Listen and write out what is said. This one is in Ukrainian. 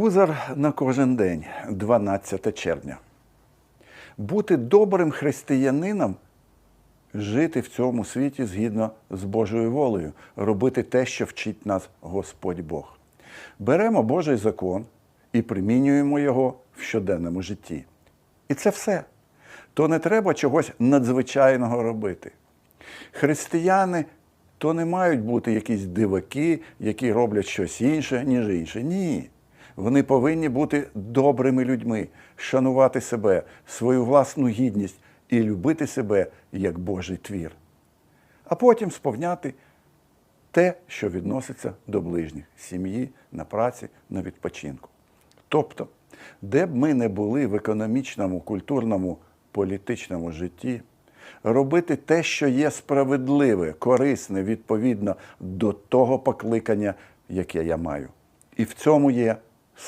Узар на кожен день, 12 червня. Бути добрим християнином, жити в цьому світі згідно з Божою волею, робити те, що вчить нас Господь Бог. Беремо Божий закон і примінюємо його в щоденному житті. І це все. То не треба чогось надзвичайного робити. Християни то не мають бути якісь диваки, які роблять щось інше, ніж інше. Ні. Вони повинні бути добрими людьми, шанувати себе, свою власну гідність і любити себе як Божий твір. А потім сповняти те, що відноситься до ближніх сім'ї, на праці, на відпочинку. Тобто, де б ми не були в економічному, культурному, політичному житті, робити те, що є справедливе, корисне, відповідно до того покликання, яке я маю. І в цьому є